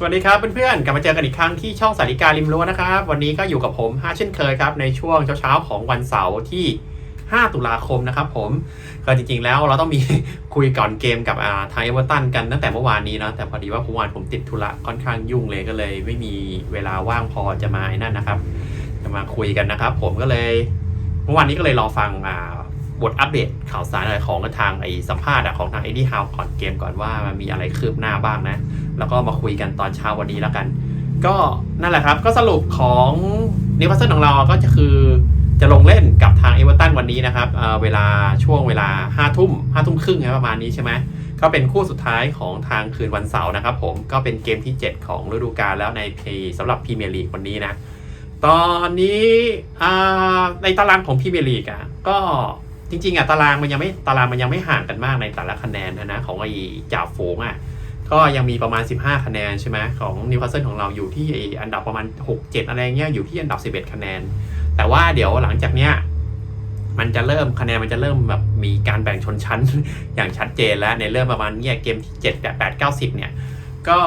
สวัสดีครับเพื่อนๆ กลับมาเจอกันอีกครั้งที่ช่องสาริการิมรั้วนะครับ วันนี้ก็อยู่กับผมฮาเช่นเคยครับ ในช่วงเช้าๆของวันเสาร์ที่ 5 ตุลาคมนะครับผม ก็จริงๆแล้วเราต้องมีคุยก่อนเกมกับอ่าทางเอเวอร์ตันกันตั้งแต่เมื่อวานนี้เนาะแต่พอดีว่าเมื่อวานผมติดธุระค่อนข้างยุ่งเลยก็เลย ไม่มีเวลาว่างพอจะมาไอ้นั่นนะครับ จะมาคุยกันนะครับ ผมก็เลย เมื่อวานนี้ก็เลยรอฟังอ่า บทอัปเดตข่าวสารอะไรของทางไอ้สัมภาษณ์ของทางเอ็ดดี้ฮาวก่อนเกมก่อนว่ามันมีอะไรคืบหน้าบ้างนะ แล้วก็มาคุยกันตอนเช้าวันนี้แล้วกัน ก็นั่นแหละครับก็สรุปของนิวคาสเซิลของเราก็จะคือจะลงเล่นกับทางเอเวอร์ตันวันนี้นะครับเเวลาช่วงเวลาห้าทุ่มห้าทุ่มครึ่งประมาณนี้ใช่ไหมก็เป็นคู่สุดท้ายของทางคืนวันเสาร์นะครับผมก็เป็นเกมที่ 7 ของฤดูกาลแล้วในเพย์สำหรับพรีเมียร์ลีกวันนี้นะ ตอนนี้ในตารางของพรีเมียร์ลีกอะก็ จริงๆอะตารางมันยังไม่ตารางมันยังไม่ห่างกันมากในแต่ละคะแนนนะนะของไอ้จ่าฝูงอะก็ยังมีประมาณ 15 คะแนนใช่ไหมของนิวคาสเซิลของเราอยู่ที่อันดับประมาณ 6 7 อะไรเงี้ยอยู่ที่อันดับ 11 คะแนน แต่ว่าเดี๋ยวหลังจากเนี้ยมันจะเริ่มคะแนนมันจะเริ่มแบบมีการแบ่งชนชั้นอย่างชัดเจนแล้วในเริ่มประมาณเนี่ยเกมที่7 8 9 10เนี่ยก็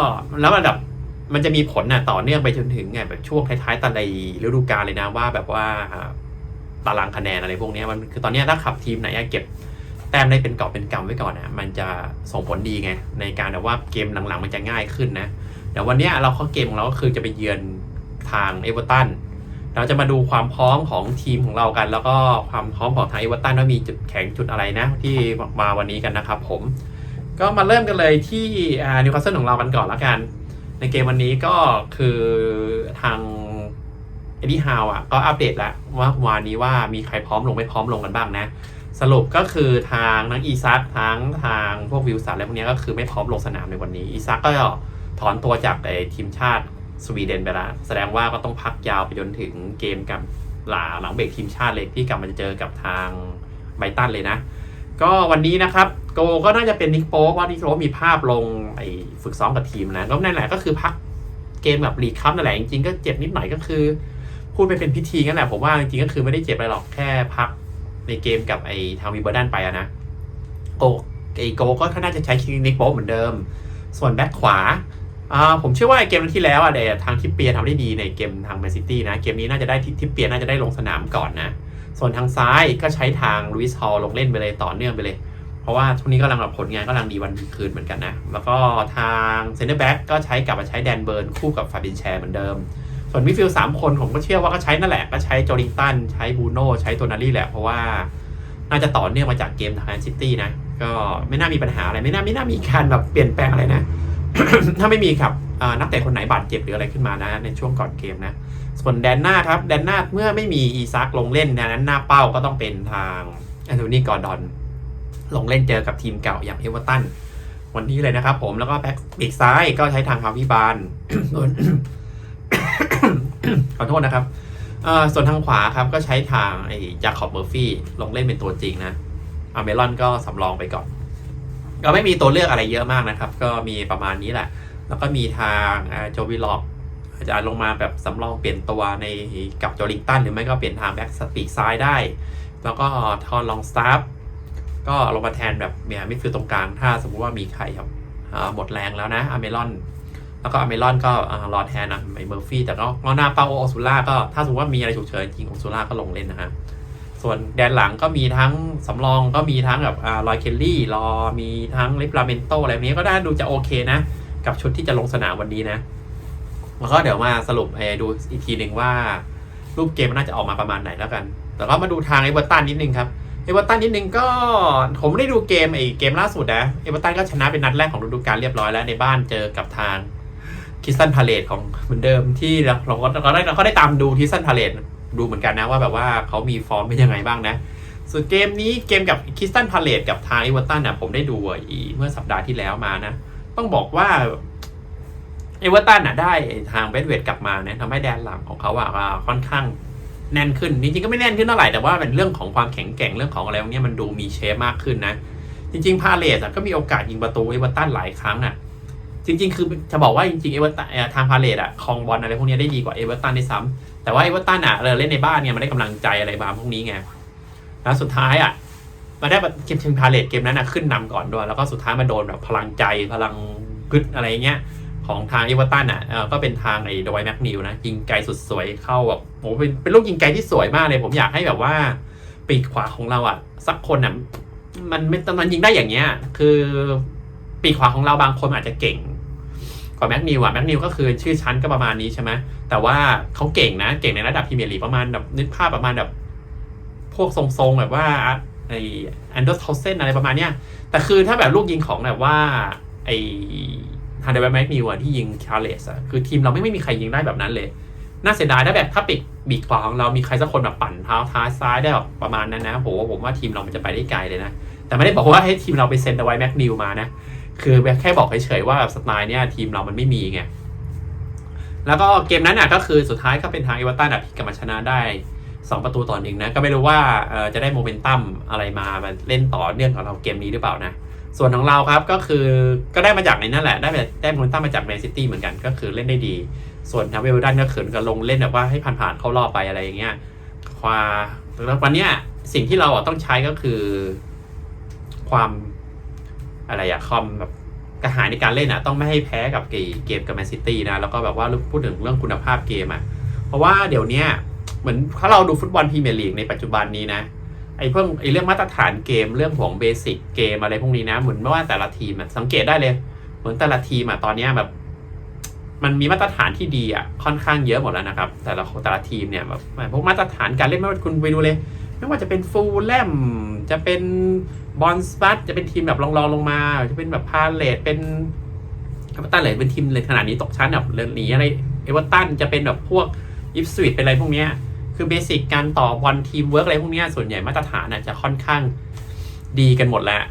แล้วระดับมันจะมีผลน่ะต่อเนื่องไปจนถึงไงแบบช่วงท้ายๆตารางฤดูกาลเลยนะว่าแบบว่า ตารางคะแนนอะไรพวกนี้มันคือตอนนี้ถ้าขับทีมไหนอะเก็บแต้มได้เป็นเกอบเป็นกำไว้ก่อนนะมันจะส่งผลดีไง ในการแบบว่าเกมหลังๆมันจะง่ายขึ้นนะเดี๋ยววันนี้เราเข้าเกมของเราก็คือจะไปเยือนทางเอเวอร์ตันเราจะมาดูความพร้อมของทีมของเรากัน แล้วก็ความพร้อมของทางเอเวอร์ตันว่ามีจุดแข็งจุดอะไรนะ ที่มาวันนี้กันนะครับผม ก็มาเริ่มกันเลยที่นิวคาสเซิลของเรากันก่อนแล้วกัน ในเกมวันนี้ก็คือทาง เอ็ดดี้ฮาวอะก็อัปเดตแล้วว่าวันนี้ว่ามีใครพร้อมลงไม่พร้อมลงกันบ้างนะ สรุปก็คือทางนักอีซักทั้งทางพวกวิลสันอะไรพวกนี้ก็คือไม่พร้อมลงสนามในวันนี้อีซักก็ถอนตัวจากไอ้ทีมชาติสวีเดนไปแล้วแสดงว่าก็ต้องพักยาวไปจนถึงเกมกับหลาหลังเบรกทีมชาติเลยที่กลับมาจะเจอกับทางไบตันเลยนะ ก็วันนี้นะครับโกก็น่าจะเป็นนิกโป๊เพราะนิกโป๊มีภาพลงไอ้ฝึกซ้อมกับทีมนะก็นั่นแหละก็คือพักเกมแบบลีกคัพนั่นแหละจริงๆก็เจ็บนิดหน่อยก็คือ พูดไปเป็นพิธีนั่นแหละผมว่าจริงๆก็คือไม่ได้เจ็บอะไรหรอกแค่พักในเกมกับไอ้ทางวีเบอร์ดันไปอะนะโกไอโกก็น่าจะใช้คิงนิกโป๊เหมือนเดิม ส่วนแบ็คขวาอ่าผมเชื่อว่าไอ้เกมที่แล้วอะเดี๋ยวทางทิปเปียทำได้ดีในเกมทางแมนซิตี้นะ เกมนี้น่าจะได้ทิปเปียน่าจะได้ลงสนามก่อนนะ ส่วนทางซ้ายก็ใช้ทางลุยส์ฮอลลงเล่นไปเลยต่อเนื่องไปเลย เพราะว่าช่วงนี้กำลังแบบผลงานกำลังดีวันดีคืนเหมือนกันนะ แล้วก็ทางเซนเตอร์แบ็กก็ใช้กลับมาใช้แดนเบิร์นคู่กับฟาบินแชร์เหมือนเดิม ส่วนมิดฟิลด์สามคนผมก็เชื่อว่าก็ใช้นั่นแหละก็ใช้จอริงตัน ใช้บูโน่ใช้โตนารี่แหละ เพราะว่าน่าจะต่อเนื่องมาจากเกมทางซิตี้นะ ก็ไม่น่ามีปัญหาอะไร ไม่น่าไม่น่ามีการแบบเปลี่ยนแปลงอะไรนะ ถ้าไม่มีครับนักเตะคนไหนบาดเจ็บหรืออะไรขึ้นมานะ ในช่วงก่อนเกมนะ ส่วนแดนหน้าครับ แดนหน้าเมื่อไม่มีอีซักลงเล่นนะนั้นหน้าเป้าก็ต้องเป็นทางแอนโทนีกอร์ดอน ลงเล่นเจอกับทีมเก่าอย่างเอเวอร์ตันวันนี้เลยนะครับผมแล้วก็แบ็คปีกซ้ายก็ใช้ทางฮาวิบานส่วน ขอโทษนะครับส่วนทางขวาครับก็ใช้ทางไอ้จาคอบเมอร์ฟี่ลงเล่นเป็นตัวจริงนะอเมรอนก็สำรองไปก่อน ก็ไม่มีตัวเลือกอะไรเยอะมากนะครับ ก็มีประมาณนี้แหละ แล้วก็มีทางโจวิล็อกอาจจะลงมาแบบสำรองเปลี่ยนตัวในกับจอริงตันหรือไม่ก็เปลี่ยนทางแบ็กสปีกซ้ายได้ แล้วก็ทอนลองสตาฟก็ลงมาแทนแบบเมียมิดฟิลด์ตรงกลาง ถ้าสมมติว่ามีใครครับหมดแรงแล้วนะอเมรอน แล้วก็อเมรอนก็อ่ารอแทนนะไอเมอร์ฟี่แต่ก็งอหน้าเป้าโอซูล่าก็ถ้าสมมติว่ามีอะไรฉุกเฉินจริงโอซูล่าก็ลงเล่นนะฮะส่วนแดนหลังก็มีทั้งสำรองก็มีทั้งแบบอ่ารอยเคลลี่รอมีทั้งลิปลาเมนโตอะไรนี้ก็ได้ดูจะโอเคนะ กับชุดที่จะลงสนามวันนี้นะแล้วก็เดี๋ยวมาสรุปดูอีกทีหนึ่งว่า รูปเกมมันน่าจะออกมาประมาณไหนแล้วกัน แต่ก็มาดูทางเอเวอร์ตันนิดนึงครับเอเวอร์ตันนิดนึงก็ผมไม่ได้ดูเกมไอ้เกมล่าสุดนะเอเวอร์ตันก็ชนะเป็นนัดแรกของฤดูกาลเรียบร้อยแล้วในบ้านเจอกับทาง คิสตันพาเลตของเหมือนเดิมที่เราเราก็เราได้เราก็ได้ตามดูคิสตันพาเลตดูเหมือนกันนะว่าแบบว่าเขามีฟอร์มเป็นยังไงบ้างนะ ส่วนเกมนี้เกมกับคิสตันพาเลตกับทางเอเวอร์ตันนะผมได้ดูอีเมื่อสัปดาห์ที่แล้วมานะ ต้องบอกว่าเอเวอร์ตันอะได้ทางเบสเวดกลับมาเนี่ยทำให้แดนหลังของเขาอะอ่าค่อนข้างแน่นขึ้น จริงๆก็ไม่แน่นขึ้นเท่าไหร่ แต่ว่าเป็นเรื่องของความแข็งแกร่งเรื่องของอะไรพวกเนี้ยมันดูมีเชฟมากขึ้นนะ จริงๆพาเลสอะก็มีโอกาสยิงประตูเอเวอร์ตันหลายครั้งอะ จริง ๆ คือจะบอกว่าจริงๆเอเวอร์ตันทางพาเลสอะคองบอลอะไรพวกนี้ได้ดีกว่าเอเวอร์ตันด้ซ้ำแต่ว่าเอเวอร์ตันอะเราเล่นในบ้านเนี่ยมันได้กำลังใจอะไรบางพวกนี้ไงแล้วสุดท้ายอะมาได้เกมทีมพาเลสเกมนั้นอะขึ้นนำก่อนด้วย แล้วก็สุดท้ายมาโดนแบบพลังใจพลังกึดอะไรเงี้ยของทางเอเวอร์ตันอะก็เป็นทางไอ้ดอยแม็กนิวนะยิงไกลสุดสวยเข้าแบบโหเป็นเป็นลูกยิงไกลที่สวยมากเลย ผมอยากให้แบบว่าปีกขวาของเราอะ สักคนอะมันไม่มันยิงได้อย่างเงี้ย คือปีกขวาของเราบางคนอาจจะเก่ง กว่าแม็กนิวอะแม็กนิวก็คือชื่อชั้นก็ประมาณนี้ใช่ไหมแต่ว่าเขาเก่งนะ เก่งในระดับพรีเมียร์ลีกประมาณแบบนึกภาพประมาณแบบ พวกทรงๆแบบว่าไอแอนเดอร์ทอเซนอะไรประมาณเนี้ยแต่คือถ้าแบบลูกยิงของแบบว่าไอฮันเดอร์แม็กนิวอะที่ยิงคาร์เลสอะคือทีมเราไม่ไม่มีใครยิงได้แบบนั้นเลย น่าเสียดายถ้าแบบถ้าปิดบีกขวาของเรามีใครสักคนแบบปั่นเท้าท้าซ้ายได้แบบประมาณนั้นนะโหผมว่าทีมเรามันจะไปได้ไกลเลยนะแต่ไม่ได้บอกว่าให้ทีมเราไปเซ็นเอาไว้แม็กนิวมานะ คือแค่บอกเฉยๆว่าแบบสไตล์เนี้ยทีมเรามันไม่มีไงแล้วก็เกมนั้นน่ะก็คือสุดท้ายก็เป็นทางเอเวอร์ตันอะพลิกกลับมาชนะได้ 2 ประตูต่อหนึ่งนะ ก็ไม่รู้ว่าเออจะได้โมเมนตัมอะไรมามาเล่นต่อเนื่องกับเราเกมนี้หรือเปล่านะ ส่วนของเราครับก็คือก็ได้มาจากในนั่นแหละ ได้มาได้โมเมนตัมมาจากแมนซิตี้เหมือนกันก็คือเล่นได้ดี ส่วนทางเวลดันก็เขินก็ลงเล่นแบบว่าให้ผ่านๆเข้ารอบไปอะไรอย่างเงี้ยความแล้ววันเนี้ยสิ่งที่เราต้องใช้ก็คือ ความ อะไรอะความแบบกระหายในการเล่นอะต้องไม่ให้แพ้กับเกเกมกับแมนซิตี้นะ แล้วก็แบบว่าพูดถึงเรื่องคุณภาพเกมอะเพราะว่าเดี๋ยวนี้เหมือนถ้าเราดูฟุตบอลพรีเมียร์ลีกในปัจจุบันนี้นะไอ้เพิ่งไอ้เรื่องมาตรฐานเกมเรื่องของเบสิกเกมอะไรพวกนี้นะเหมือนไม่ว่าแต่ละทีมสังเกตได้เลย เหมือนแต่ละทีมอะตอนนี้แบบ มันมีมาตรฐานที่ดีอะค่อนข้างเยอะหมดแล้วนะครับ แต่ละแต่ละทีมเนี่ยแบบพวกมาตรฐานการเล่นไม่ว่าคุณไปดูเลย ไม่ว่าจะเป็นฟูลแลมจะเป็น บอลสปัตจะเป็นทีมแบบรองๆลงมา จะเป็นแบบพาเลตเป็นเอเวอร์ตันเลยเป็นทีมเลยขนาดนี้ตกชั้นแบบหนีอะไรเอเวอร์ตันจะเป็นแบบพวกอิฟสวิตเป็นอะไรพวกเนี้ยคือเบสิกการต่อบอลทีมเวิร์กอะไรพวกเนี้ยส่วนใหญ่มาตรฐานอาจจะค่อนข้างดีกันหมดแล้ว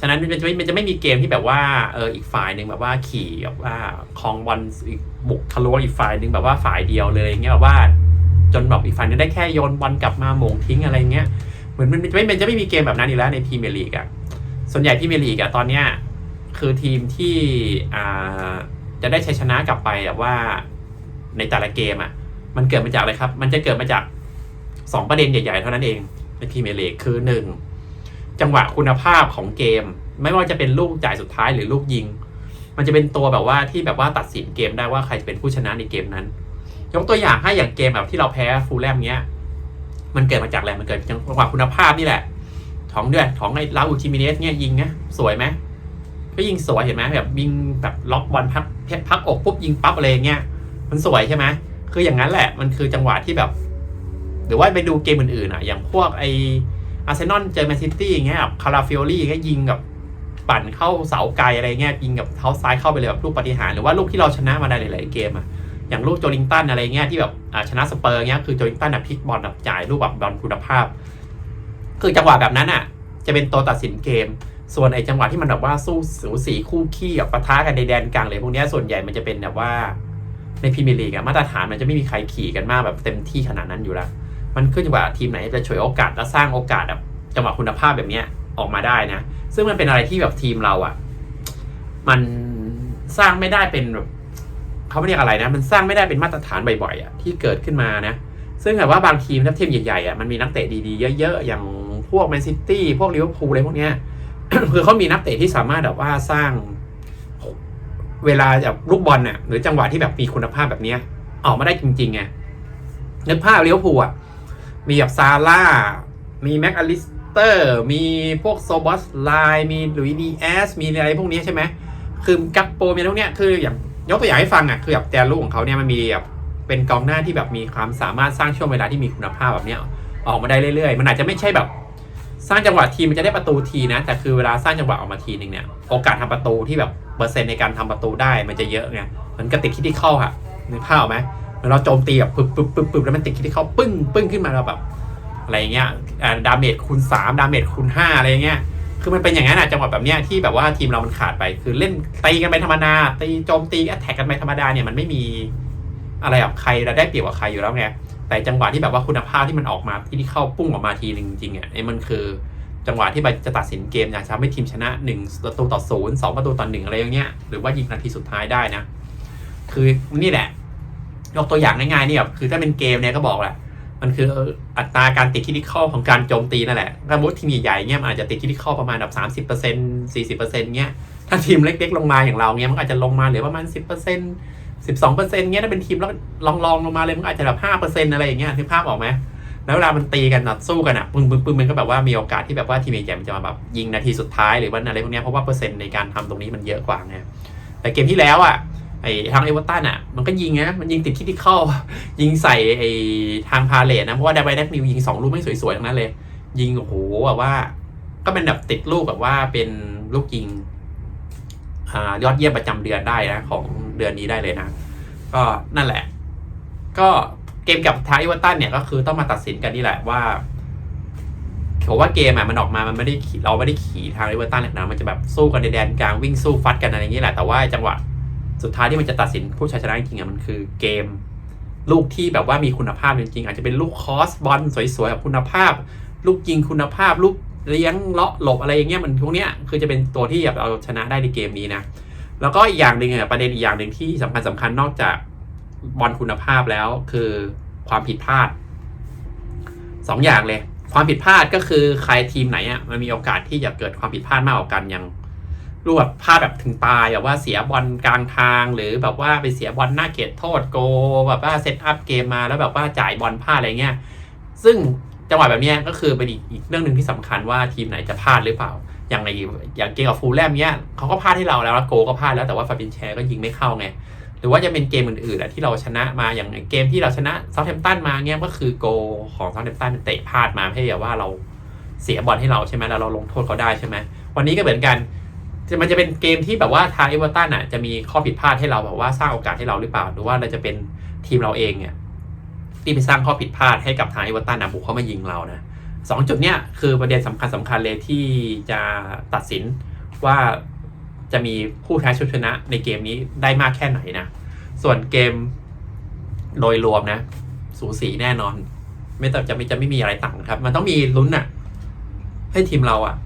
ฉะนั้นมันจะไม่มันจะไม่มีเกมที่แบบว่าเอออีกฝ่ายหนึ่งแบบว่าขี่แบบว่าคลองบอลอีกบุกทะลุอีกฝ่ายหนึ่งแบบว่าฝ่ายเดียวเลยอย่างเงี้ยแบบว่าจนแบบอีกฝ่ายนึงได้แค่โยนบอลกลับมาหมงทิ้งอะไรเงี้ย เหมือนมันไม่มันจะไม่มีเกมแบบนั้นอีกแล้วในพรีเมียร์ลีกอะส่วนใหญ่พรีเมียร์ลีกอะตอนเนี้ยคือทีมที่อ่าจะได้ชัยชนะกลับไปแบบว่าในแต่ละเกมอะมันเกิดมาจากอะไรครับ มันจะเกิดมาจากสองประเด็นใหญ่ๆ เท่านั้นเองในพรีเมียร์ลีกคือหนึ่งจังหวะคุณภาพของเกม ไม่ว่าจะเป็นลูกจ่ายสุดท้ายหรือลูกยิง มันจะเป็นตัวแบบว่าที่แบบว่าตัดสินเกมได้ว่าใครจะเป็นผู้ชนะในเกมนั้น ยกตัวอย่างให้อย่างเกมแบบที่เราแพ้ฟูลแลมเนี้ย มันเกิดมาจากอะไรมันเกิดจากจังหวะคุณภาพนี่แหละของเดือนของไอ้ลาอูชิมิเนสเนี่ยยิงนะสวยไหมก็ยิงสวยเห็นไหมแบบยิงแบบล็อกบอลพักพักอกปุ๊บยิงปั๊บอะไรเงี้ยมันสวยใช่ไหมคืออย่างนั้นแหละมันคือจังหวะที่แบบ หรือว่าไปดูเกมอื่นๆอะ อย่างพวกไออาร์เซนอลเจอแมนซิตี้อย่างเงี้ยแบบคาราฟิโอลี่ก็ยิงกับปั่นเข้าเสาไกลอะไรเงี้ยยิงกับเท้าซ้ายเข้าไปเลยแบบลูกปฏิหารหรือว่าลูกที่เราชนะมาได้หลายๆเกมอะ อย่างลูกโจลิงตันอะไรเงี้ยที่แบบชนะสเปอร์เงี้ยคือโจลิงตันอะพลิกบอลแบบจ่ายลูกแบบบอลคุณภาพ คือจังหวะแบบนั้นอะ จะเป็นตัวตัดสินเกม ส่วนไอ้จังหวะที่มันแบบว่าสู้สูสีคู่ขี้กับปะทะกันในแดนกลางเลยพวกนี้ส่วนใหญ่มันจะเป็นแบบว่าในพรีเมียร์ลีกอะมาตรฐานมันจะไม่มีใครขี่กันมากแบบเต็มที่ขนาดนั้นอยู่แล้ว มันขึ้นอยู่กับทีมไหนจะฉวยโอกาสและสร้างโอกาสแบบจังหวะคุณภาพแบบเนี้ยออกมาได้นะ ซึ่งมันเป็นอะไรที่แบบทีมเราอะมันสร้างไม่ได้เป็นแบบ เขาไม่เรียกอะไรนะ มันสร้างไม่ได้เป็นมาตรฐานบ่อยๆอะที่เกิดขึ้นมานะ ซึ่งแบบว่าบางทีมถ้าทีมใหญ่ๆอะมันมีนักเตะดีๆเยอะๆ อย่างพวกแมนซิตี้พวกลิเวอร์พูลอะไรพวกเนี้ยคือเขามีนักเตะที่สามารถแบบว่าสร้างเวลาแบบลูกบอลน่ะหรือจังหวะที่แบบมีคุณภาพแบบเนี้ยออกมาได้จริงๆไงนึกภาพลิเวอร์พูลอะมีแบบซาร่า มีแม็กอลิสเตอร์ มีพวกโซบอสไลมีลุยดีแอสมีอะไรพวกนี้ใช่ไหมคือกัปโปมีพวกเนี้ยคืออย่าง ยกตัวอย่างให้ฟังอะคือแบบแต่ลูกของเขาเนี่ยมันมีแบบเป็นกองหน้าที่แบบมีความสามารถสร้างช่วงเวลาที่มีคุณภาพแบบเนี้ยออกมาได้เรื่อยๆ มันอาจจะไม่ใช่แบบ สร้างจังหวะทีมันจะได้ประตูทีนะ แต่คือเวลาสร้างจังหวะออกมาทีหนึ่งเนี่ยโอกาสทำประตูที่แบบเปอร์เซ็นต์ในการทำประตูได้มันจะเยอะไงเหมือนกระติกที่ที่เข้าค่ะนึกภาพออกไหมเหมือเราโจมตีแบบปึ๊บปึ๊บปึ๊บปึ๊บแล้วมันติดที่เข้าปึ้งปึ้งขึ้นมาเราแบบอะไรเงี้ยอ่าดาเมจคูณสามดาเมจคูณห้าอะไรเงี้ย คือมันเป็นอย่างนั้นอะจังหวะแบบเนี้ยที่แบบว่าทีมเรามันขาดไป คือเล่นตีกันไปธรรมดาตีโจมตีแอตแทกกันไปธรรมดาเนี่ยมันไม่มีอะไรแบบใครเราได้เปรียบกว่าใครอยู่แล้วไงแต่จังหวะที่แบบว่าคุณภาพที่มันออกมาที่ที่เข้าปุ้งออกมาทีนึงจริงๆอะไอ้มันคือจังหวะที่จะตัดสินเกมอยากจะทำให้ทีมชนะหนึ่งประตูต่อศูนย์สองประตูต่อหนึ่งอะไรอย่างเงี้ยหรือว่ายิงนาทีสุดท้ายได้นะ คือนี่แหละ ยกตัวอย่างง่ายๆนี่แบบคือถ้าเป็นเกมเนี่ยก็บอกแหละ มันคืออัตราการติดคิดข้อของการโจมตีนั่นแหละถ้ามุดทีมใหญ่ๆเงี้ยมันอาจจะติดคิดข้อประมาณแบบสามสิบเปอร์เซ็นต์สี่สิบเปอร์เซ็นต์เงี้ยถ้าทีมเล็กๆลงมาอย่างเราเงี้ยมันอาจจะลงมาเหลือประมาณสิบเปอร์เซ็นต์สิบสองเปอร์เซ็นต์เงี้ยถ้าเป็นทีมแล้วลองๆลงมาเลยมันอาจจะแบบห้าเปอร์เซ็นต์อะไรอย่างเงี้ยนึกภาพออกไหมแล้วเวลามันตีกันนะสู้กันอะปึ้งปึ้งปึ้งมันก็แบบว่ามีโอกาสที่แบบว่าทีมใหญ่ๆมันจะมาแบบยิงนาทีสุดท้ายหรือว่าอะไรพวกเนี้ยเพราะว่าเปอร์เซ็นต์ในการทำตรงนี้มันเยอะกว่าไงแต่เกมที่แล้วอะ ไอ้ทางเอเวอร์ตันอะมันก็ยิงนะมันยิงติดคิดที่เข้า ยิงใส่ไอ้ทางพาเลตนะ เพราะว่าดาไบแดกนิวยิงสองลูกไม่สวยๆทั้งนั้นเลย ยิงโอ้โหแบบว่า ก็เป็นแบบติดลูกแบบว่าเป็นลูกยิงอ่ายอดเยี่ยมประจำเดือนได้นะ ของเดือนนี้ได้เลยนะ ก็นั่นแหละ ก็เกมกับทางเอเวอร์ตันเนี่ยก็คือต้องมาตัดสินกันนี่แหละว่าผมว่าเกมอะมันออกมา มันไม่ได้เราไม่ได้ขี่ทางเอเวอร์ตันหรอกนะ มันจะแบบสู้กันในแดนกลางวิ่งสู้ฟัดกันอะไรอย่างนี้แหละ แต่ว่าจังหวะ สุดท้ายที่มันจะตัดสินผู้ชนะจริงๆอะมันคือเกม ลูกที่แบบว่ามีคุณภาพจริงๆ อาจจะเป็นลูกคอสบอลสวยๆแบบคุณภาพ ลูกยิงคุณภาพ ลูกเลี้ยงเลาะหลบอะไรอย่างเงี้ยมันพวกเนี้ยคือจะเป็นตัวที่แบบเราชนะได้ในเกมนี้นะแล้วก็อีกอย่างหนึ่งอะประเด็นอีกอย่างหนึ่งที่สำคัญสำคัญนอกจากบอลคุณภาพแล้วคือความผิดพลาดสองอย่างเลย ความผิดพลาดก็คือใครทีมไหนอะมันมีโอกาสที่จะเกิดความผิดพลาดมากกว่ากันอย่าง รูปแบบพลาดแบบถึงตายแบบว่าเสียบอลกลางทาง หรือแบบว่าไปเสียบอลหน้าเขตโทษโกแบบว่าเซตอัพเกมมาแล้วแบบว่าจ่ายบอลพลาดอะไรเงี้ยซึ่งจังหวะแบบนี้ก็คือเป็นอีกเรื่องหนึ่งที่สำคัญว่าทีมไหนจะพลาดหรือเปล่า อย่างในอย่างเกมกับฟูลแลมเนี้ยเขาก็พลาดให้เราแล้วแล้วโกก็พลาดแล้วแต่ว่าฟาบินแชร์ก็ยิงไม่เข้าไงหรือว่าจะเป็นเกมอื่นๆอะที่เราชนะมาอย่างเกมที่เราชนะเซาท์แฮมป์ตันมาเนี้ยก็คือโกของเซาท์แฮมป์ตันเตะพลาดมาให้แบบว่าเราเสียบอลให้เราใช่ไหมแล้วเราลงโทษเขาได้ใช่ไหมวันนี้ก็เหมือนกัน มันจะเป็นเกมที่แบบว่าทางเอเวอร์ตันอะจะมีข้อผิดพลาดให้เราแบบว่าสร้างโอกาสให้เราหรือเปล่า หรือว่าเราจะเป็นทีมเราเองเนี่ยที่ไปสร้างข้อผิดพลาดให้กับทางเอเวอร์ตันนะบุกเข้ามายิงเรานะสองจุดเนี้ยคือประเด็นสำคัญสำคัญเลยที่จะตัดสินว่าจะมีผู้แพ้ชุดชนะในเกมนี้ได้มากแค่ไหนนะ ส่วนเกมโดยรวมนะ สูสีแน่นอน ไม่แต่จะไม่จะไม่มีอะไรต่างครับ มันต้องมีลุ้นอะให้ทีมเราอะ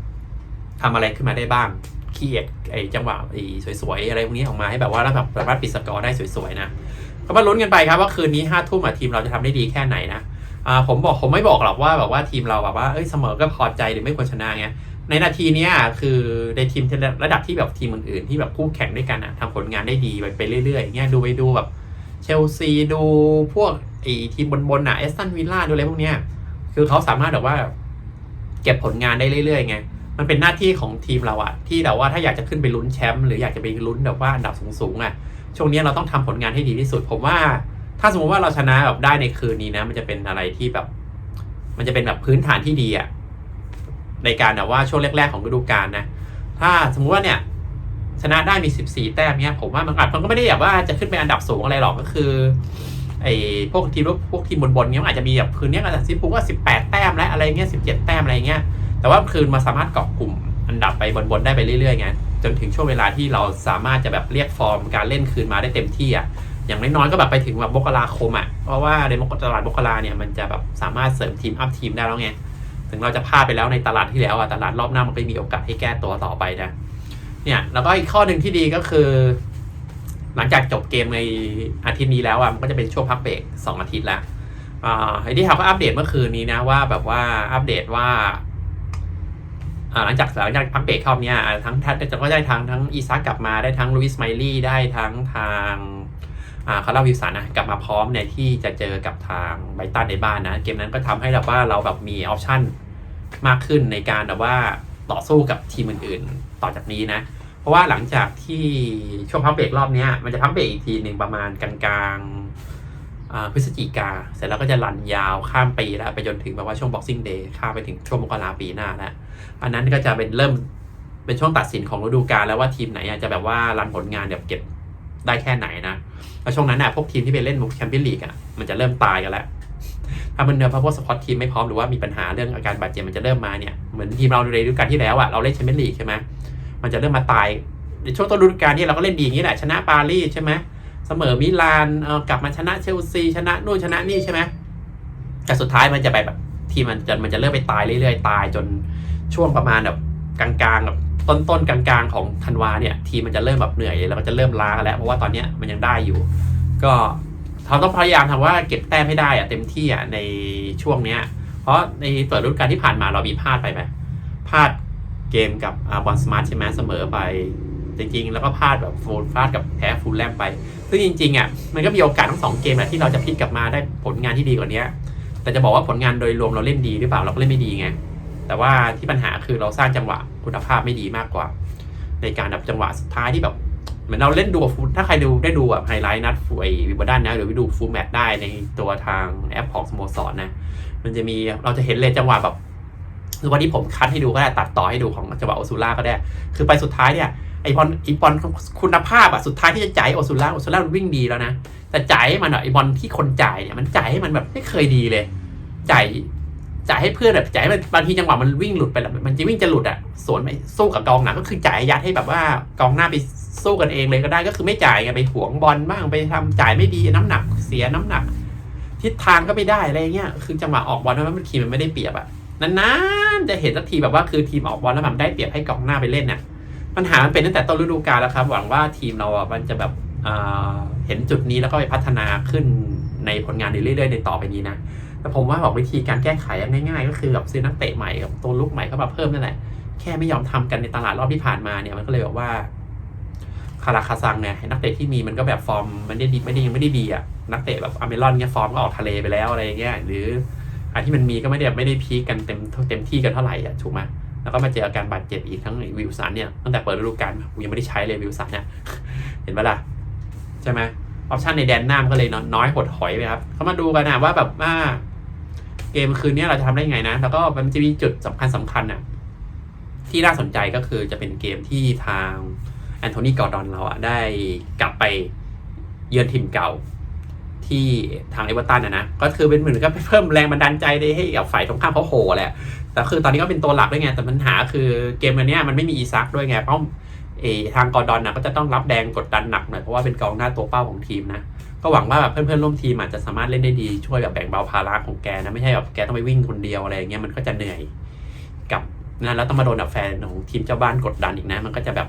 ทำอะไรขึ้นมาได้บ้าง เกียจไอ้จังหวะไอ้สวยๆ อะไรพวกนี้ออกมาให้แบบว่าแล้วแบบสามารถปิดสกอร์ได้สวยๆนะก็มาลุ้นกันไปครับว่าคืนนี้ห้าทุ่มอะทีมเราจะทำได้ดีแค่ไหนนะอ่าผมบอกผมไม่บอกหรอกว่าแบบว่าทีมเราแบบว่าเอ้ยเสมอก็พอใจหรือไม่ควรชนะไงในนาทีนี้คือในทีมระดับที่แบบทีมอื่นๆที่แบบคู่แข่งด้วยกันอะทำผลงานได้ดีไปไปเรื่อยๆอย่างเงี้ยดูไปดูแบบเชลซีดูพวกไอ้ทีมบนๆอะเอสตันวิลล่าดูอะไรพวกเนี้ยคือเขาสามารถแบบว่า เก็บผลงานได้เรื่อยๆไง มันเป็นหน้าที่ของทีมเราอะที่แบบว่าถ้าอยากจะขึ้นไปลุ้นแชมป์หรืออยากจะไปลุ้นแบบว่าอันดับสูงๆอะช่วงนี้เราต้องทำผลงานให้ดีที่สุด ผมว่า ถ้าสมมติว่าเราชนะแบบได้ในคืนนี้นะ มันจะเป็นอะไรที่แบบ มันจะเป็นแบบพื้นฐานที่ดีอะในการแบบว่าช่วงแรก ๆของฤดูกาลนะถ้าสมมติว่าเนี่ย ชนะได้มี 14 แต้มเนี่ยผมว่ามันอาจมันก็ไม่ได้แบบว่าจะขึ้นไปอันดับสูงอะไรหรอกก็คือไอ้พวกทีมพวกทีมบนๆเนี้ยมันอาจจะมีแบบคืนนี้อาจจะซิปุ๊กว่า18 แต้มและอะไรเงี้ย17 แต้มอะไรเงี้ย แต่ว่าคืนมาสามารถเกาะกลุ่มอันดับไปบนๆได้ไปเรื่อยๆไงจนถึงช่วงเวลาที่เราสามารถจะแบบเรียกฟอร์มการเล่นคืนมาได้เต็มที่อะอย่างน้อยๆก็แบบไปถึงแบบมกราคมอะเพราะว่าในมกตลาดมกราเนี่ยมันจะแบบสามารถเสริมทีมอัพทีมได้แล้วไงถึงเราจะพลาดไปแล้วในตลาดที่แล้วอะตลาดรอบหน้ามันก็มีโอกาสให้แก้ตัวต่อไปนะเนี่ยแล้วก็อีกข้อหนึ่งที่ดีก็คือ หลังจากจบเกมในอาทิตย์นี้แล้วอะมันก็จะเป็นช่วงพักเบรกสองอาทิตย์แล้วอ่าไอ้ที่เขาก็อัปเดตเมื่อคืนนี้นะว่าแบบว่าอัปเดตว่า หลังจากหลังจากพักเบรกเข้าเนี่ยทั้งแทจะก็ได้ทั้งทั้งอีซักกลับมาได้ทั้งลุยส์ไมลี่ได้ทั้งทางอ่าคาราวิลสันนะกลับมาพร้อมในที่จะเจอกับทางไบตันในบ้านนะ เกมนั้นก็ทำให้แบบว่าเราแบบมีออปชั่นมากขึ้นในการแบบว่าต่อสู้กับทีมอื่นๆ ต่อจากนี้นะ เพราะว่าหลังจากที่ช่วงพักเบรกรอบนี้มันจะพักเบรกอีกทีหนึ่งประมาณกลางๆ พฤศจิกา เสร็จแล้วก็จะรันยาวข้ามปีแล้ว ไปจนถึงแบบว่าช่วง Boxing Day ข้ามไปถึงช่วงมกราปีหน้าแล้วอันนั้นก็จะเป็นเริ่มเป็นช่วงตัดสินของฤดูกาลแล้วว่าทีมไหนอะจะแบบว่ารันผลงานแบบเก็บได้แค่ไหนนะแล้วช่วงนั้นน่ะพวกทีมที่ไปเล่นมุกแชมเปี้ยนลีกอะมันจะเริ่มตายกันแล้วถ้ามันเนื้อเพราะว่าสปอตทีมไม่พร้อมหรือว่ามีปัญหาเรื่องอาการบาดเจ็บมันจะเริ่มมาเนี่ยเหมือนทีมเราในฤดูกาลที่แล้วอะเราเล่นแชมเปี้ยนลีกใช่ไหมมันจะเริ่มมาตายในช่วงต้นฤดูกาลที่เราก็เล่นดีอย่างนี้แหละชนะปารีสใช่ไหม สมอมิลานเออกลับมาชนะเชลซีชนะนู่นชนะนี่ใช่ไหมแต่สุดท้ายมันจะไปแบบทีมมันจะมันจะเริ่มไปตายเรื่อยๆ ตายจนช่วงประมาณแบบกลางๆแบบต้นต้นๆกลางๆของธันวาเนี่ยทีมมันจะเริ่มแบบเหนื่อยแล้วก็จะเริ่มล้าแล้ว เพราะว่าตอนเนี้ยมันยังได้อยู่ ก็ทเขาต้องพยายามทำว่าเก็บแต้มให้ได้อะเต็มที่อะในช่วงเนี้ย เพราะในเปิดฤดูกาลที่ผ่านมาเรามีพลาดไปไหมพลาดเกมกับบอลสมาร์ทใช่ไหมเสมอไป จริงๆ แล้วก็พลาดแบบฟูลพลาดกับแพ้ฟูลแลมไป ซึ่งจริงๆอะมันก็มีโอกาสทั้งสองเกมแหละที่เราจะพลิกกลับมาได้ผลงานที่ดีกว่านี้แต่จะบอกว่าผลงานโดยรวมเราเล่นดีหรือเปล่าเราก็เล่นไม่ดีไงแต่ว่าที่ปัญหาคือเราสร้างจังหวะคุณภาพไม่ดีมากกว่า ในการดับจังหวะสุดท้ายที่แบบเหมือนเราเล่นดูฟูถ้าใครดูได้ดูแบบไฮไลท์นัดฟูไอวิบดันนะหรือไปดูฟูลแมตได้ในตัวทางแอปของสโมสรนะมันจะมีเราจะเห็นเลยจังหวะแบบคือวันนี้ผมคัดให้ดูก็ได้ตัดต่อให้ดูของจังหวะโอซูล่าก็ได้ คือไปสุดท้ายเนี่ย ไอบอลไอบอลคุณภาพอะสุดท้ายที่จะจ่ายโอซูล่าโอซูล่ามันวิ่งดีแล้วนะ แต่จ่ายให้มันอะไอบอลที่คนจ่ายเนี่ยมันจ่ายให้มันแบบไม่เคยดีเลยจ่ายจ่ายให้เพื่อนแบบจ่ายให้มันบางทีจังหวะมันวิ่งหลุดไปแล้วมันจะวิ่งจะหลุดอะสวนไปสู้กับกองหลังก็คือจ่ายยัดให้แบบว่ากองหน้าไปสู้กันเองเลยก็ได้ก็คือไม่จ่ายไงไปหวงบอลบ้างไปทำจ่ายไม่ดีน้ำหนัก เสียน้ำหนัก ทิศทางก็ไม่ได้อะไรเงี้ยคือจังหวะออกบอลนั้นมันทีมมันไม่ได้เปรียบอะนานๆจะเห็นสักทีแบบว่าคือทีมออกบอลแล้วมันได้เปรียบให้กองหน้าไปเล่นเนี่ย ปัญหามันเป็นตั้งแต่ต้นฤดูกาลแล้วครับ หวังว่าทีมเราอะมันจะแบบอ่าเห็นจุดนี้แล้วก็ไปพัฒนาขึ้นในผลงานเรื่อยๆในต่อไปนี้นะแต่ผมว่าบอกวิธีการแก้ไขง่ายๆ ก็คือแบบซื้อนักเตะใหม่กับตัวลุกใหม่เข้ามาเพิ่มนั่นแหละแค่ไม่ยอมทำกันในตลาดรอบที่ผ่านมาเนี่ยมันก็เลยแบบว่าคาราคาซังเนี่ยนักเตะที่มีมันก็แบบฟอร์มมันได้ดีไม่ได้ยังไม่ได้ดีอะนักเตะแบบอเมรอนเนี่ยฟอร์มก็ออกทะเลไปแล้วอะไรเงี้ยหรืออันที่มันมีก็ไม่ได้ไม่ได้พีคกันเต็มเต็มที่กันเท่าไหร่อะถูกไหม แล้วก็มาเจออาการบาดเจ็บอีกทั้งวิลสันเนี่ยตั้งแต่เปิดฤดูกาลกูยังไม่ได้ใช้เลยวิลสันเนี่ยเห็นปะล่ะใช่ไหมออปชันในแดนหน้ามันก็เลยน้อยหดหอยไปครับเขามาดูกันนะว่าแบบว่าเกมคืนนี้เราจะทำได้ไงนะ แล้วก็มันจะมีจุดสำคัญสำคัญน่ะที่น่าสนใจก็คือจะเป็นเกมที่ทางแอนโทนีกอร์ดอนเราอะได้กลับไปเยือนทีมเก่าที่ทางเอเวอร์ตันนะนะ ก็คือเป็นเหมือนกับเพิ่มแรงบันดาลใจได้ให้กับฝ่ายตรงข้ามเขาโหแหละ แต่คือตอนนี้ก็เป็นตัวหลักด้วยไง แต่ปัญหาคือเกมอันเนี้ยมันไม่มีอีซักด้วยไง เพราะเอทางกอร์ดอนนะก็จะต้องรับแดงกดดันหนักหน่อยเพราะว่าเป็นกองหน้าตัวเป้าของทีมนะ ก็หวังว่าแบบเพื่อนๆร่วมทีมอาจจะสามารถเล่นได้ดีช่วยแบบแบ่งเบาภาระของแกนะไม่ใช่แบบแกต้องไปวิ่งคนเดียวอะไรอย่างเงี้ยมันก็จะเหนื่อยกับนะแล้วต้องมาโดนแบบแฟนของทีมเจ้าบ้านกดดันอีกนะ มันก็จะแบบ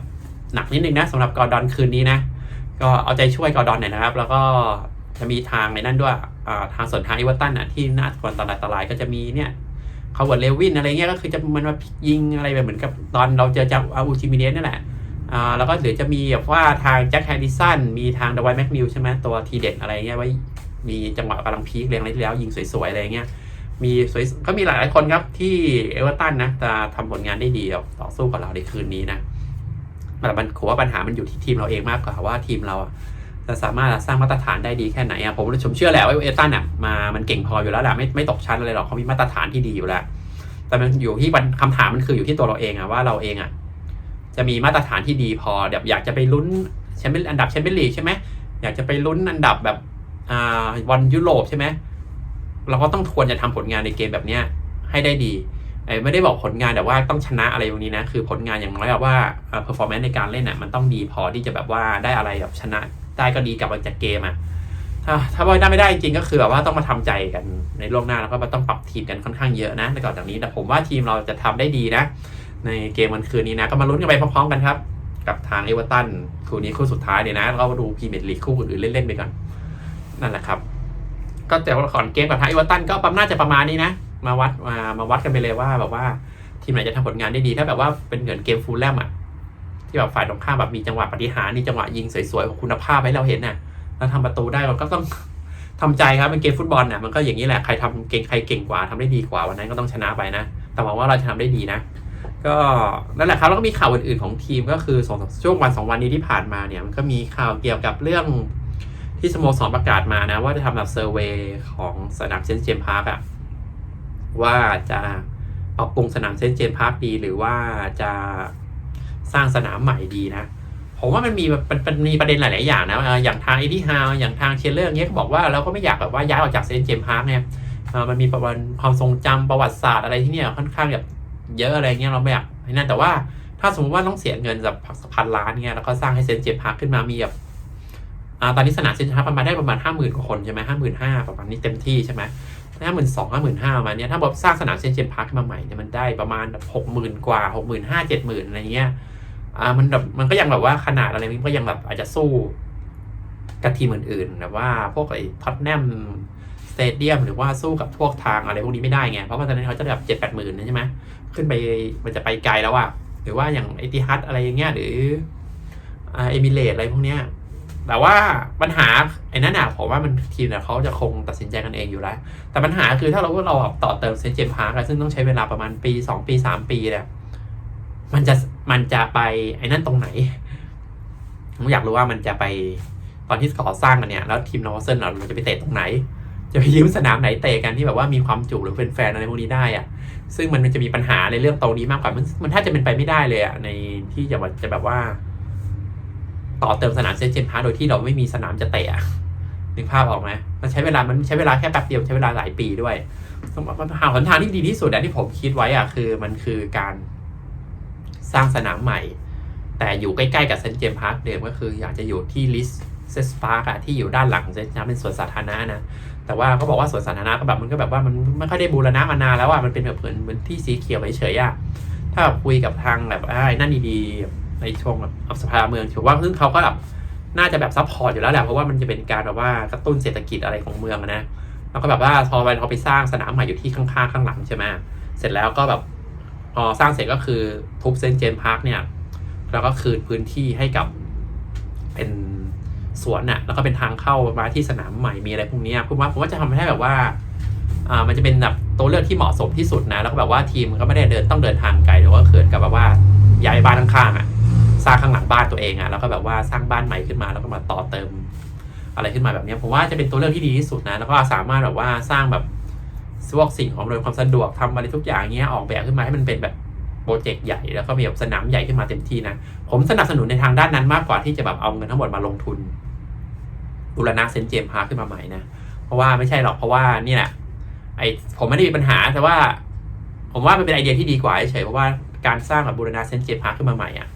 หนักนิดนึงนะสำหรับกอร์ดอนคืนนี้นะ ก็เอาใจช่วยกอร์ดอนหน่อยนะครับ แล้วก็จะมีทางในนั่นด้วยทางส่วนทางอีเวอร์ตันอะที่น่าควรตลาดตลายก็จะมีเนี่ย คาเวิร์ดเลวินอะไรเงี้ยก็คือจะมันมายิงอะไรแบบเหมือนกับตอนเราเจอจากอาอูจิมิเนสนั่นแหละอ่าแล้วก็เดี๋ยวจะมีแบบว่าทางแจ็คแฮร์ริสันมีทางเดวายแม็กนิวใช่ไหมตัวทีเด็ดอะไรเงี้ยไว้มีจังหวะกำลังพีคเรียงอะไรที่แล้วยิงสวยๆอะไรเงี้ยมีสวยก็มีหลายๆคนครับที่เอเวอร์ตันนะจะทำผลงานได้ดีต่อสู้กับเราในคืนนี้นะแต่มันผมว่าปัญหามันอยู่ที่ทีมเราเองมากกว่าว่าทีมเราอะ จะสามารถสร้างมาตรฐานได้ดีแค่ไหนอะผมผมเชื่อแหละว่าเอเวอร์ตันอะมามันเก่งพออยู่แล้วแหละไม่ไม่ตกชั้นอะไรหรอกเขามีมาตรฐานที่ดีอยู่แล้ว แต่มันอยู่ที่ปัญคำถามมันคืออยู่ที่ตัวเราเองอะว่าเราเองอะจะมีมาตรฐานที่ดีพอแบบอยากจะไปลุ้นแชมเปี้ยนอันดับแชมเปี้ยนลีกใช่ไหมอยากจะไปลุ้นอันดับแบบอ่าวันยุโรปใช่ไหมเราก็ต้องควรจะทำผลงานในเกมแบบเนี้ยให้ได้ดี ไม่ได้บอกผลงานแต่ว่าต้องชนะอะไรตรงนี้นะ คือผลงานอย่างน้อยแบบว่าเอ่อ performance ในการเล่นอะมันต้องดีพอที่จะแบบว่าได้อะไรแบบชนะได้ก็ดีกลับมาจากเกมอะถ้าถ้าว่าได้ไม่ได้จริงก็คือแบบว่าต้องมาทำใจกันในล่วงหน้าแล้วก็ต้องปรับทีมกันค่อนข้างเยอะนะในก่อนจากนี้แต่ผมว่าทีมเราจะทำได้ดีนะ ในเกมวันคืนนี้นะ ก็มาลุ้นกันไปพร้อมๆกันครับ กับทางเอเวอร์ตันคู่นี้คู่สุดท้ายเนี่ยนะแล้วก็มาดูพรีเมียร์ลีกคู่อื่นเล่นๆไปก่อนนั่นแหละครับ ก็แต่ว่าก่อนเกมกับทางเอเวอร์ตันก็ประมาณน่าจะประมาณนี้นะ มาวัดมามาวัดกันไปเลยว่าแบบว่าทีมไหนจะทำผลงานได้ดี ถ้าแบบว่าเป็นเหมือนเกมฟูลแลมอะที่แบบฝ่ายตรงข้ามแบบมีจังหวะปฏิหารย์นี่จังหวะยิงสวยๆของคุณภาพให้เราเห็นน่ะแล้วทำประตูได้เราก็ต้องทำใจครับเป็นเกมฟุตบอลน่ะมันก็อย่างนี้แหละใครทำเก่งใครเก่งกว่าทำได้ดีกว่าวันนั้นก็ต้องชนะไปนะ แต่หวังว่าเราจะทำได้ดีนะ ก็นั่นแหละครับแล้วก็มีข่าวอื่นๆของทีมก็คือสองช่วงวันสองวันนี้ที่ผ่านมาเนี่ยมันก็มีข่าวเกี่ยวกับเรื่องที่สโมสรประกาศมานะ ว่าจะทำแบบเซอร์เวยของสนามเซนต์เจมพาร์คอะ ว่าจะปรับปรุงสนามเซนเจมส์พาร์คดี หรือว่าจะสร้างสนามใหม่ดีนะผมว่ามันมีมันมีประเด็นหลาย ๆ อย่างนะอย่างทางเอ็ดดี้ฮาวอย่างทางเชลเลอร์เนี้ยก็บอกว่าเราก็ไม่อยากแบบว่าย้ายออกจากเซนเจมพาร์คเนี่ยมันมีประวัติความทรงจำประวัติศาสตร์อะไรที่เนี่ยค่อนข้างแบบเยอะอะไรเงี้ยเราไม่อยากนั่นแต่ว่าถ้าสมมติว่าต้องเสียเงินแบบพันล้านเงี้ยแล้วก็สร้างให้เซนเจมพาร์คขึ้นมามีแบบตอนนี้สนามเซนเจมพาร์คประมาณได้ประมาณห้าหมื่นกว่าคนใช่ไหมห้าหมื่นห้าประมาณนี้เต็มที่ใช่ไหม ห้าหมื่นสองห้าหมื่นห้าประมาณเนี้ยถ้าบอกสร้างสนามเซนเจมส์พาร์คขึ้นมาใหม่เนี่ยมันได้ประมาณหกหมื่นกว่าหกหมื่นห้าเจ็ดหมื่นอะไรเงี้ยอ่ามันแบบมันก็ยังแบบว่าขนาดอะไรมันก็ยังแบบอาจจะสู้กับทีมอื่นๆแบบว่าพวกไอ้ท็อตแนมสเตเดียมหรือว่าสู้กับพวกทางอะไรพวกนี้ไม่ได้ไง เพราะว่าตอนนั้นเขาจะแบบเจ็ดแปดหมื่นใช่ไหมขึ้นไปมันจะไปไกลแล้วอะหรือว่าอย่างไอติฮัตอะไรอย่างเงี้ยหรือเอมิเลตอะไรพวกเนี้ย แต่ว่าปัญหาไอ้นั่นอะผมว่ามันทีมเนี่ยเขาจะคงตัดสินใจกันเองอยู่แล้ว แต่ปัญหาคือถ้าเราเราต่อเติมเซนเจมพาร์กซึ่งต้องใช้เวลาประมาณปีสองปีสามปีเนี่ยมันจะมันจะไปไอ้นั่นตรงไหน ผมอยากรู้ว่ามันจะไปตอนที่ก่อสร้างกันเนี่ย แล้วทีมนอร์เซนเราจะไปเตะตรงไหน จะไปยืมสนามไหนเตะกันที่แบบว่ามีความจุหรือเป็นแฟนอะไรพวกนี้ได้อะซึ่งมันจะมีปัญหาในเรื่องตรงนี้มากกว่ามันมันถ้าจะเป็นไปไม่ได้เลยอะในที่จะจะแบบว่า ต่อเติมสนามเซนเจนพาร์โดยที่เราไม่มีสนามจะเตะนึกภาพออกไหมมันใช้เวลา มันใช้เวลาแค่แป๊บเดียวใช้เวลาหลายปีด้วยหาหนทางที่ดีที่สุดอะที่ผมคิดไว้อะคือมันคือการสร้างสนามใหม่ แต่อยู่ใกล้ ๆ กับเซนเจมพาร์คเดิมก็คืออยากจะอยู่ที่ลิสเซสพาร์คอะที่อยู่ด้านหลังเซนต์นะเป็นสวนสาธารณะนะ แต่ว่าเขาบอกว่าสวนสาธารณะก็แบบมันก็แบบว่ามันไม่ค่อยได้บูรณะมานานแล้วอะมันเป็นแบบเหมือนเหมือนที่สีเขียวเฉยๆอะถ้าคุยกับทางแบบไอ้นั่นดีๆ ในช่วงแบบอัสภาเมืองถือว่าซึ่งเขาก็แบบน่าจะแบบซัพพอร์ตอยู่แล้วแหละเพราะว่ามันจะเป็นการแบบว่ากระตุ้นเศรษฐกิจอะไรของเมืองนะแล้วก็แบบว่าพอไปเขาไปสร้างสนามใหม่อยู่ที่ข้างๆข้างหลังใช่ไหมเสร็จแล้วก็แบบพอสร้างเสร็จก็คือทุบเซนเจมส์พาร์คเนี่ยแล้วก็คืนพื้นที่ให้กับเป็นสวนน่ะแล้วก็เป็นทางเข้ามาที่สนามใหม่มีอะไรพวกนี้ยผมว่าผมว่าจะทำให้แบบว่าอ่ามันจะเป็นแบบตัวเลือกที่เหมาะสมที่สุดนะ แล้วก็แบบว่าทีมก็ไม่ได้เดินต้องเดินทางไกลหรือว่าเขินกับแบบว่าย้ายบ้านข้างๆอะ สร้างข้างหลังบ้านตัวเองอะแล้วก็แบบว่าสร้างบ้านใหม่ขึ้นมา แล้วก็มาต่อเติม อะไรขึ้นมาแบบนี้ผมว่าจะเป็นตัวเลือกที่ดีที่สุดนะแล้วก็สามารถแบบว่าสร้างแบบพวกสิ่งของโดวยความสะดวกทำอะไรทุกอย่างเงี้ยออกแบบขึ้นมาให้มันเป็นแบบโปรเจกต์ใหญ่แล้วก็มีแบบสนามใหญ่ขึ้นมาเต็มที่นะผมสนับสนุนในทางด้านนั้นมากกว่าที่จะแบบเอาเงินทั้งหมดมาลงทุนบูรณะเซนเจมพาร์ขึ้นมาใหม่นะเพราะว่าไม่ใช่หรอกเพราะว่านี่แหละไอผมไม่ได้มีปัญหาแต่ว่า ผมว่ามันเป็นไอเดียที่ดีกว่าเฉยเพราะว่าการสร้างแบบบูรณะเซนเจมพาขึ้นมาใหม่อะ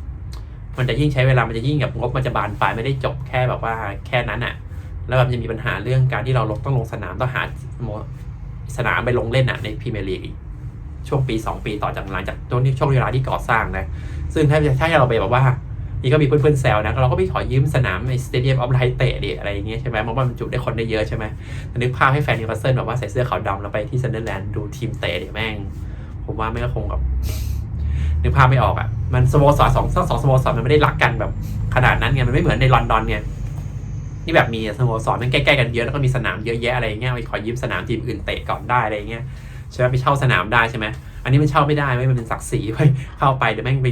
มันจะยิ่งใช้เวลามันจะยิ่งแบบงบมันจะบานปลายไม่ได้จบแค่แบบว่าแค่นั้นอะ แล้วแบบจะมีปัญหาเรื่องการที่เราลงต้องลงสนามต้องหาสนามไปลงเล่นอะในพรีเมียร์ลีกช่วงปี 2 ปีต่อจากหลังจากช่วงที่ช่วงเวลาที่ก่อสร้างนะซึ่งถ้าถ้าเราไปแบบว่านี่ก็มีเพื่อนๆแซวนะเราก็ไปขอยืมสนามในสเตเดียมออฟไลท์เตะดิอะไรอย่างเงี้ยใช่ไหมเพราะว่ามันจุได้คนได้เยอะใช่ไหมนึกภาพให้แฟนนิวคาสเซิลแบบว่าใส่เสื้อขาวดำแล้วไปที่ซันเดอร์แลนด์ดูทีมเตะดิแม่ง ผมว่าไม่ก็คงแบบ นึกภาพไม่ออกอะมันสโมสรสองสองสโมสรมันไม่ได้รักกันแบบขนาดนั้นไงมันไม่เหมือนในลอนดอนเนี่ยที่แบบมีสโมสรมันใกล้ๆกันเยอะแล้วก็มีสนามเยอะแยะอะไรเงี้ยไปขอยืมสนามทีมอื่นเตะก่อนได้อะไรเงี้ยใช่ไหมไปเช่าสนามได้ใช่ไหมอันนี้มันเช่าไม่ได้ไม่มันเป็นศักดิ์ศรีไปเข้าไปเดี๋ยวแม่งไป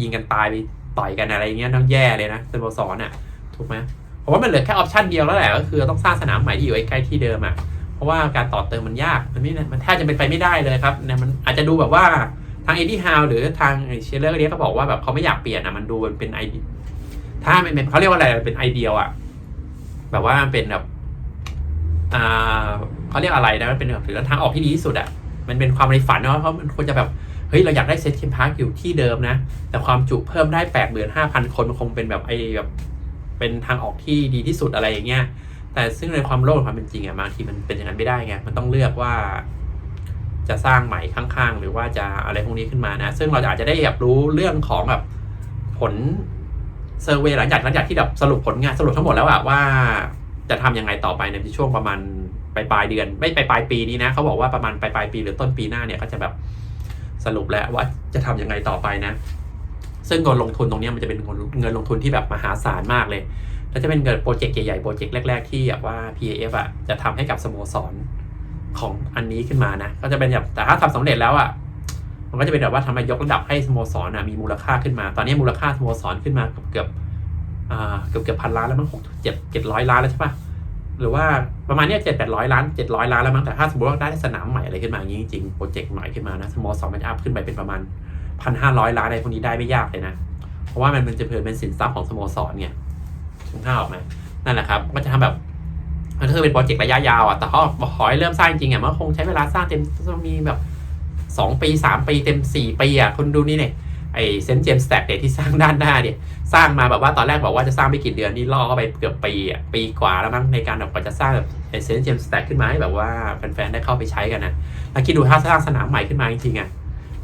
ยิงกันตายไปต่อยกันอะไรเงี้ยต้องแย่เลยนะสโมสรอะถูกไหมผมว่ามันเหลือแค่ออปชันเดียวแล้วแหละก็คือต้องสร้างสนามใหม่ที่อยู่ใกล้ที่เดิมอะเพราะว่าการต่อเติมมันยากมันไม่มันแทบจะเป็นไปไม่ได้เลยครับเนี่ยมันอาจจะดูแบบว่า ทางเอ็ดดี้ฮาวหรือทางเชลเลอร์เนี้ยก็บอกว่าแบบเขาไม่อยากเปลี่ยนอะมันดูมันเป็นไอถ้ามันเป็นเขาเรียกว่าอะไรเป็นไอเดียอะแบบว่ามันเป็นแบบอ่าเขาเรียกอะไรนะมันเป็นแบบถือทางออกที่ดีที่สุดอะมันเป็นความในฝันเนาะเพราะมันควรจะแบบเฮ้ยเราอยากได้เซตเชมพาร์คอยู่ที่เดิมนะ แต่ความจุเพิ่มได้แปดหมื่นห้าพันคนมันคงเป็นแบบไอแบบเป็นทางออกที่ดีที่สุดอะไรอย่างเงี้ยแต่ซึ่งในความโลกความเป็นจริงอะบางทีมันเป็นอย่างนั้นไม่ได้ไงมันต้องเลือกว่า จะสร้างใหม่ข้างๆ หรือว่าจะอะไรพวกนี้ขึ้นมานะ ซึ่งเราอาจจะได้แบบรู้เรื่องของแบบผลเซอร์เวยหลังจากหลังจากที่แบบสรุปผลงานสรุปทั้งหมดแล้วอะว่า จะทำยังไงต่อไปในช่วงประมาณปลายปลายเดือน ไม่ปลายปลายปีนี้นะเขาบอกว่าประมาณปลายปลายปีหรือต้นปีหน้าเนี่ยก็จะแบบสรุปแล้วว่าจะทำยังไงต่อไปนะ ซึ่งเงินลงทุนตรงนี้มันจะเป็นเงินลงทุนที่แบบมหาศาลมากเลย แล้วจะเป็นเงินโปรเจกต์ใหญ่ๆโปรเจกต์แรก ๆ ที่แบบว่า PAF อะจะทำให้กับสโมสร ของอันนี้ขึ้นมานะ ก็จะเป็นแบบแต่ถ้าทำสำเร็จแล้วอะมันก็จะเป็นแบบว่าทำให้ยกระดับให้สโมสรนะมีมูลค่าขึ้นมา ตอนนี้มูลค่าสโมสรขึ้นมาเกือบอ่าเกือบเกือบพันล้านแล้วมั้งหกเจ็ดเจ็ดร้อยล้านแล้วใช่ปะหรือว่าประมาณเนี้ยเจ็ดแปดร้อยล้านเจ็ดร้อยล้านแล้วมั้งแต่ถ้าสมมติว่าได้สนามใหม่อะไรขึ้นมาอย่างนี้จริงโปรเจกต์ใหม่ขึ้นมานะสโมสรมันจะอัพขึ้นไปเป็นประมาณพันห้าร้อยล้านอะไรพวกนี้ได้ไม่ยากเลยนะ เพราะว่ามันมันจะเพิ่มเป็นสินทรัพย์ของสโมสรไงถึงห้าออกไหมนั่นแหละครับก็จะทำแบบ มันก็คือเป็นโปรเจกต์ระยะยาวอะแต่เขาขอให้เริ่มสร้างจริงอะมันคงใช้เวลาสร้างเต็มต้องมีแบบสองปีสามปีเต็มสี่ปีอะคุณดูนี่เนี่ยไอเซนเจมสแต็กเนี่ยที่สร้างด้านหน้าเนี่ยสร้างมาแบบว่าตอนแรกบอกว่าจะสร้างไม่กี่เดือนนี่ล่อเข้าไปเกือบปีอะปีกว่าแล้วมั้งในการแบบกว่าจะสร้างแบบไอเซนเจมสแต็กขึ้นมาให้แบบว่าแฟนๆได้เข้าไปใช้กันนะแล้วคิดดูถ้าสร้างสนามใหม่ขึ้นมาจริงๆอะ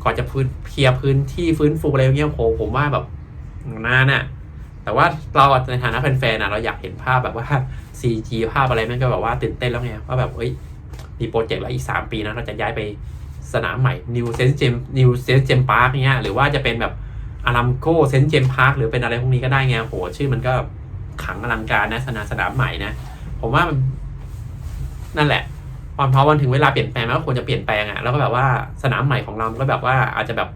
ก่อนจะพื้นเคลียร์พื้นที่ฟื้นฟูอะไรเงี้ยโหผมว่าแบบนานอะ แต่ว่าเราในฐานะแฟนๆนะเราอยากเห็นภาพแบบว่า CG ภาพอะไรม่งก็แบบว่าตื่นเต้นแล้วไงว่าแบบเอ้ยมีโปรเจกต์แล้วอีก 3 ปีนะเราจะย้ายไปสนามใหม่ New Sense Gem New Sense Gem Park เนี้ยหรือว่าจะเป็นแบบอ r ัมโกเซน e เจมพาร์คหรือเป็นอะไรพวกนี้ก็ได้ไงโหชื่อมันก็ขลังอลังการนะสนามสนามใหม่นะ ผมว่ามันนั่นแหละพอพอวันถึงเวลาเปลี่ยนแปลงมันก็ควรจะเปลี่ยนแปลงอะ่ะแล้วก็แบบว่าสนามใหม่ของเราก็แบบว่าอาจจะแบบ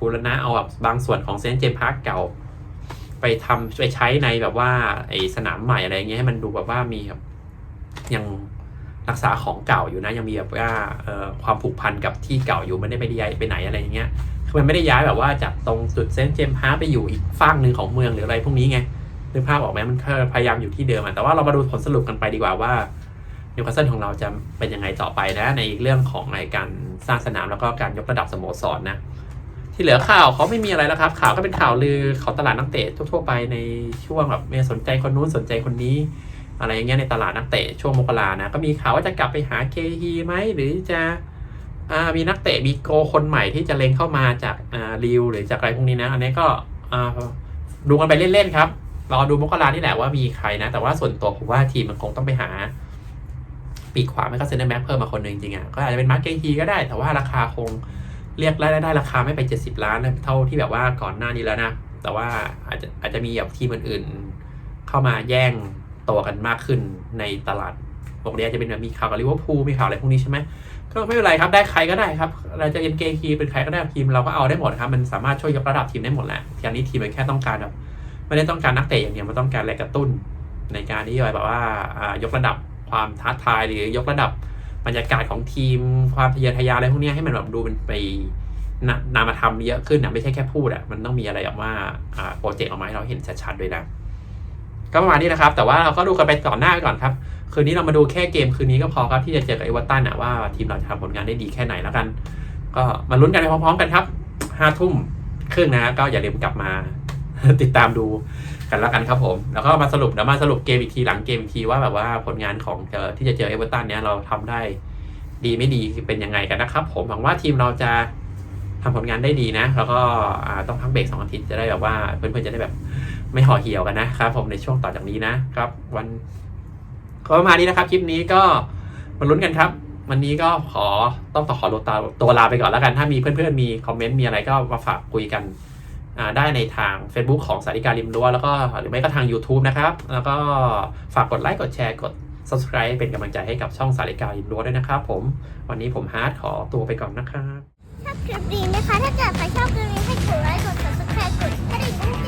บูรณะเอาแบบบางส่วนของเซนเจมพาร์คเก่า ไปทำไปใช้ในแบบว่าไอสนามใหม่อะไรเงี้ยให้มันดูแบบว่ามีแบบยังรักษาของเก่าอยู่นะยังมีแบบว่าเอ่อความผูกพันกับที่เก่าอยู่ไม่ได้ไม่ได้ย้ายไปไหนอะไรเงี้ยคือมันไม่ได้ย้ายแบบว่าจากตรงจุดเซนเจมส์พาร์ไปอยู่อีกฝั่งหนึ่งของเมืองหรืออะไรพวกนี้ไงนึกภาพออกไหมมันแค่พยายามอยู่ที่เดิมอะแต่ว่าเรามาดูผลสรุปกันไปดีกว่าว่านิวคาสเซิลของเราจะเป็นยังไงต่อไปนะในเรื่องของในการสร้างสนามแล้วก็การยกระดับสโมสรนะ ที่เหลือข่าวเขาไม่มีอะไรแล้วครับ ข่าวก็เป็นข่าวลือของตลาดนักเตะทั่วๆไปในช่วงแบบไม่สนใจคนนู้นสนใจคนนี้ อะไรอย่างเงี้ยในตลาดนักเตะช่วงมกรานะก็มีข่าวว่าจะกลับไปหาเคฮีไหมหรือจะอมีนักเตะมีโกคนใหม่ที่จะเล็งเข้ามาจากริวหรือจากอะไรพวกนี้นะ อันนี้ก็ดูกันไปเล่นๆครับรอดูมกรานี่แหละว่ามีใครนะ แต่ว่าส่วนตัวผมว่าทีมมันคงต้องไปหา ปีกขวาไม่ก็เซนเตอร์แบ็กเพิ่มมาคนหนึ่งจริงๆอะก็อาจจะเป็นมาร์เกฮีก็ได้ แต่ว่าราคาคง เรียกได้ได้ราคาไม่ไป 70 ล้านเท่าที่แบบว่าก่อนหน้านี้แล้วนะ แต่ว่าอาจจะอาจจะมีแบบทีมอื่นๆ เข้ามาแย่งตัวกันมากขึ้นในตลาดปกติอาจะเป็นแบบมีข่าวกับลิเวอร์พูลมีข่าวอะไรพวกนี้ใช่ไหมก็ไม่เป็นไรครับได้ใครก็ได้ครับ เราจะเอ็นเกคีเป็นใครก็ได้ทีมเราก็เอาได้หมดครับ มันสามารถช่วยยกระดับทีมได้หมดแหละทีนี้ทีมมันแค่ต้องการแบบไม่ได้ต้องการนักเตะอย่างเดียวมันต้องการแรงกระตุ้น ในการที่จะแบบว่าอ่ายกระดับความท้าทายหรือยกระดับ บรรยากาศของทีมความทะเยอทะยานอะไรพวกนี้ให้มันแบบดูเป็นไปนนามธรรมเยอะขึ้นนะไม่ใช่แค่พูดอะ่ะมันต้องมีอะไรแบบว่าโปรเจกต์ออกมาให้เราเห็นชัดๆด้วยนะก็ประมาณนี้นะครับ แต่ว่าเราก็ดูกันไปก่อหน้าก่อนครับ คืนนี้เรามาดูแค่เกมคืนนี้ก็พอครับที่จะเจอกับเอเวอร์ตันอะว่าทีมเราจะทำผลงานได้ดีแค่ไหนแล้วกัน ก็มาลุ้นกันไปพร้อมๆกันครับห้าทุ่มครึ่งนะก็อย่าลืมกลับมา ติดตามดูกันแล้วกันครับผม แล้วก็มาสรุปเดี๋ยวมาสรุปเกมอีกทีหลังเกมอีกทีว่าแบบว่าผลงานของเอ่อที่จะเจอเอเวอร์ตันเนี้ยเราทำได้ดีไม่ดีเป็นยังไงกันนะครับ ผมหวังว่าทีมเราจะทำผลงานได้ดีนะ แล้วก็ต้องพักเบรกสองอาทิตย์จะได้แบบว่าเพื่อนๆจะได้แบบไม่ห่อเหี่ยวกันนะครับผมในช่วงต่อจากนี้นะครับ วันก็ประมาณนี้นะครับ คลิปนี้ก็มาลุ้นกันครับ วันนี้ก็ขอต้องต่อขอตัวตาตัวลาไปก่อนแล้วกัน ถ้ามีเพื่อนๆมีคอมเมนต์มีอะไรก็มาฝากคุยกัน ได้ในทาง Facebook ของสาริการิมรั้วแล้วก็หรือไม่ก็ทาง YouTube นะครับ แล้วก็ฝากกดไลค์กดแชร์กด Subscribe เป็นกำลังใจให้กับช่องสาริการิมรั้วด้วยนะครับผม วันนี้ผมฮาร์ดขอตัวไปก่อนนะครับ ชอบคลิปนี้นะคะ ถ้าเกิดใครชอบคลิปนี้ให้กดไลค์กด subscribe กดกระดิ่ง